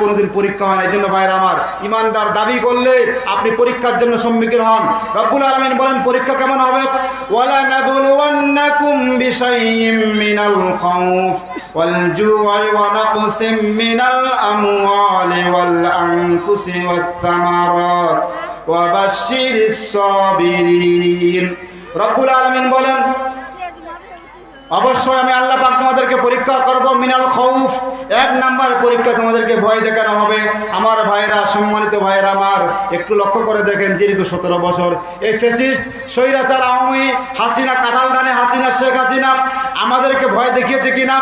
কোনোদিন পরীক্ষা হয় না, এই জন্য ভাইয়ের আমার, ইমানদার দাবি করলে আপনি পরীক্ষার জন্য সম্মুখীন হন। রব্বুল আলমিন বলেন, পরীক্ষা কেমন হবে? ওয়ালা মিনাল ওয়া রব্বুল আলমিন বলেন অবশ্যই আমি আল্লাহ পাক তোমাদেরকে পরীক্ষা করব, মিনাল খৌফ। এক নাম্বার পরীক্ষা তোমাদেরকে ভয় দেখানো হবে। আমার ভাইরা, সম্মানিত ভাইরা আমার, একটু লক্ষ্য করে দেখেন, দীর্ঘ সতেরো বছর। এই ফেসিস্ট, স্বৈরাচার আওয়ামী, হাসিনা, কাঁঠাল দানে হাসিনা, শেখ হাসিনা, আমাদেরকে ভয় দেখিয়েছে কিনা?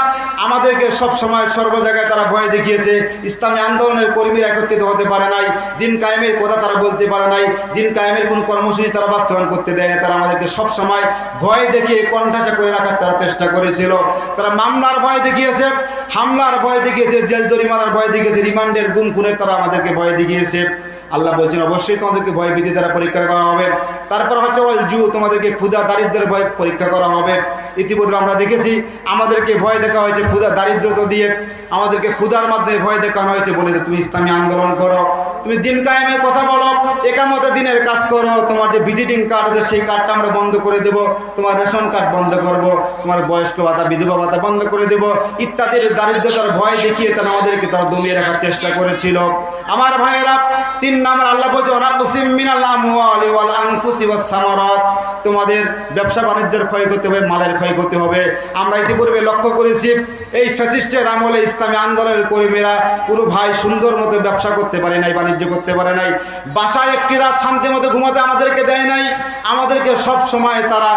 আমাদেরকে সব সময় সর্ব জায়গায় তারা ভয় দেখিয়েছে। ইসলামী আন্দোলনের কর্মীরা একত্রিত হতে পারে নাই। দিন কায়েমের কথা তারা বলতে পারে নাই। দিন কায়েমের কোনো কর্মসূচি তারা বাস্তবায়ন করতে দেয় না তারা আমাদেরকে সব সময় ভয় দেখিয়ে কণ্ঠাসা করে রাখার তারা করেছিল। তারা মামলার ভয় দেখিয়েছে, হামলার ভয় দেখিয়েছে, জেল জরিমানার ভয় দেখিয়েছে, রিমান্ডের গুম খুনের তারা আমাদেরকে ভয় দেখিয়েছে। আল্লাহ বলছেন, অবশ্যই তোমাদেরকে ভয় ভীতি দ্বারা পরীক্ষা করা হবে। তারপর হচ্ছে, ওয়াল জু তোমাদেরকে ক্ষুধা দারিদ্রের ভয় পরীক্ষা করা হবে। ইতিপূর্বে আমরা দেখেছি, আমাদেরকে ভয় দেখা হয়েছে ক্ষুধা দারিদ্রতা দিয়ে। আমাদেরকে ক্ষুধার মাধ্যমে ভয় দেখানো হয়েছে, বলে যে তুমি ইসলামী আন্দোলন করো। তুমি দিন কায়েমের কথা বলো একামতে দিনের কাজ করো। তোমার যে ভিজিটিং কার্ড আছে, সেই কার্ডটা আমরা বন্ধ করে দেব। তোমার রেশন কার্ড বন্ধ করব, তোমার বয়স্ক ভাতা, বিধবা ভাতা বন্ধ করে দেব। ইত্যাদির দারিদ্রতার ভয় দেখিয়ে তারা আমাদেরকে তারা দমিয়ে রাখার চেষ্টা করেছিল। আমার ভাইয়েরা, তিন নাম্বার আল্লাহ তোমাদের ব্যবসা বাণিজ্যের ক্ষয়ক্ষতি হবে, মালের ক্ষয়ক্ষতি হবে। আমরা ইতিপূর্বে লক্ষ্য করেছি, এই আমলে ইসলামী আন্দোলনের কর্মীরা পুরো ভাই সুন্দর মতো ব্যবসা করতে পারে নাই, বাণিজ্য করতে পারে নাই। বাসায় একটি রাত শান্তি মতো ঘুমাতে আমাদেরকে দেয় নাই। আমাদেরকে সব সময় তারা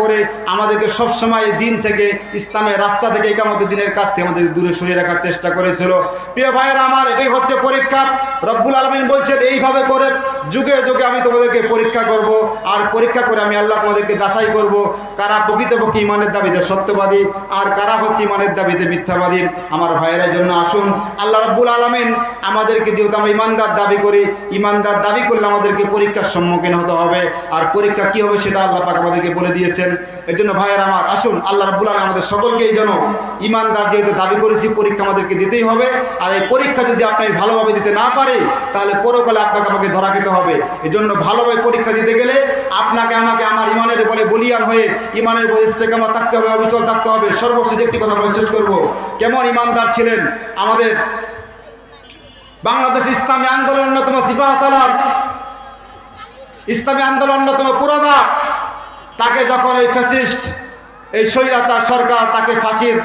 করে আমাদেরকে সব সময় দিন থেকে ইসলামের রাস্তা থেকে একামত দিনের কাছ থেকে আমাদের দূরে সরিয়ে রাখার চেষ্টা করেছিল। প্রিয় ভাইয়েরা আমার এটাই হচ্ছে পরীক্ষা। রব্বুল আলমিন বলছেন, এইভাবে করে যুগে যুগে আমি তোমাদেরকে পরীক্ষা করব, আর পরীক্ষা করে আমি আল্লাহ তোমাদেরকে যাচাই করব। কারা প্রকৃতপক্ষে ইমানের দাবিতে সত্যবাদী, আর কারা হচ্ছে ইমানের দাবিতে মিথ্যাবাদী? আমার ভাইয়ের জন্য আসুন। আল্লাহ রব্বুল আলমিন আমাদেরকে যেহেতু আমরা ইমানদার দাবি করি ইমানদার দাবি করলে আমাদেরকে পরীক্ষার সম্মুখীন হতে হবে। আর পরীক্ষা কী হবে সেটা আল্লাহ পাক আমাদেরকে বলে দিয়েছেন। এর জন্য ভাইয়ের আমার, আসুন, আল্লাহ রব্বুল আলম আমাদের সকলকেই যেন ইমানদার যেহেতু দাবি করেছি, পরীক্ষা আমাদেরকে দিতেই হবে। আর এই পরীক্ষা যদি আপনি ভালোভাবে দিতে না পারে, তাহলে পরকালে আপনাকে আমাকে ধরা খেতে হবে। এই জন্য ভালোভাবে পরীক্ষা দিতে গেলে আপনাকে, আমাকে, আমার ইমানের বলে বলিয়ান হয়ে ইমানের বলে ইস্তেকামা থাকতে হবে, অবিচল থাকতে হবে। সর্বশেষ একটি কথা বলে শেষ করব। কেমন ইমানদার ছিলেন আমাদের বাংলাদেশ ইসলামী আন্দোলন অন্যতম সিপাহ সালার ইসলামী আন্দোলন অন্যতম পুরোধা তাকে যখন এই ফ্যাসিস্ট এই স্বৈরাচার সরকার তাকে ফাঁসির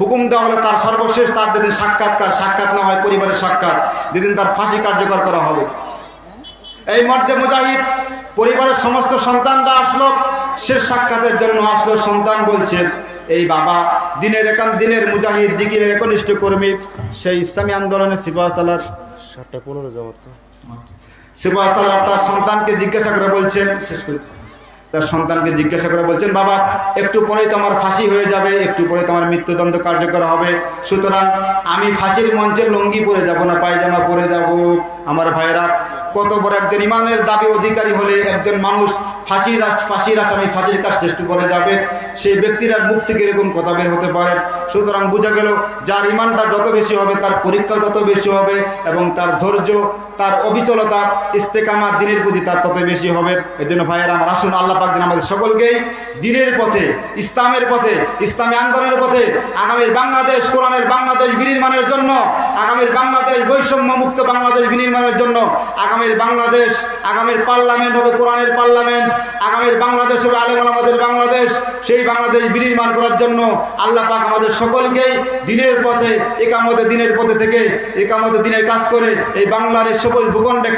হুকুম দেওয়া হলে তার সর্বশেষ তার যেদিন সাক্ষাৎকার সাক্ষাৎ না হয় পরিবারের সাক্ষাৎ যেদিন তার ফাঁসি কার্যকর করা হবে। এই মর্দে মুজাহিদ পরিবারের সমস্ত সন্তানরা আসলো শেষ সাক্ষাতের জন্য আসলো সন্তান বলছে এই বাবা দিনের একান দিনের মুজাহিদ দিকিনের একনিষ্ঠ কর্মী সেই ইসলামী আন্দোলনের সিপাহ সালার সাতটা পনেরো জমা তো সালার তার সন্তানকে জিজ্ঞাসা করে বলছেন শেষ করে তার সন্তানকে জিজ্ঞাসা করে বলছেন, বাবা, একটু পরে তোমার ফাঁসি হয়ে যাবে, একটু পরে তোমার মৃত্যুদণ্ড কার্যকর হবে। সুতরাং আমি ফাঁসির মঞ্চে লুঙ্গি পরে যাব না, পায়জামা পরে যাব। আমার ভাইরা কত বড় একজন ইমানের দাবি অধিকারী হলে একজন মানুষ ফাঁসির ফাঁসির আসামি, ফাঁসির কাজ চেষ্ট করে যাবে, সেই ব্যক্তির মুখ থেকে এরকম কথা বের হতে পারে। সুতরাং বোঝা গেল, যার ইমানটা যত বেশি হবে, তার পরীক্ষা তত বেশি হবে এবং তার ধৈর্য, তার অবিচলতা, ইস্তেকামা দিনের প্রতি তার তত বেশি হবে। এই জন্য ভাইয়েরা, আমার আসুন, আল্লাহ পাক যেন আমাদের সকলকেই দিনের পথে, ইসলামের পথে, ইসলামী আন্দোলনের পথে, আগামীর বাংলাদেশ, কোরআনের বাংলাদেশ বিনির্মাণের জন্য, আগামীর বাংলাদেশ বৈষম্য মুক্ত বাংলাদেশ বিনির্মাণের জন্য আগামীর বাংলাদেশ, আগামীর পার্লামেন্ট হবে কোরআনের পার্লামেন্ট, আগামীর বাংলাদেশ হবে আলেম আমাদের বাংলাদেশ। সেই বাংলাদেশ বিনির্মাণ করার জন্য আল্লাহ পাক আমাদের সকলকে দিনের পথে একামতে দিনের পথে থেকে একামতে দিনের কাজ করে এই বাংলাদেশ সবুজ ভূখণ্ডে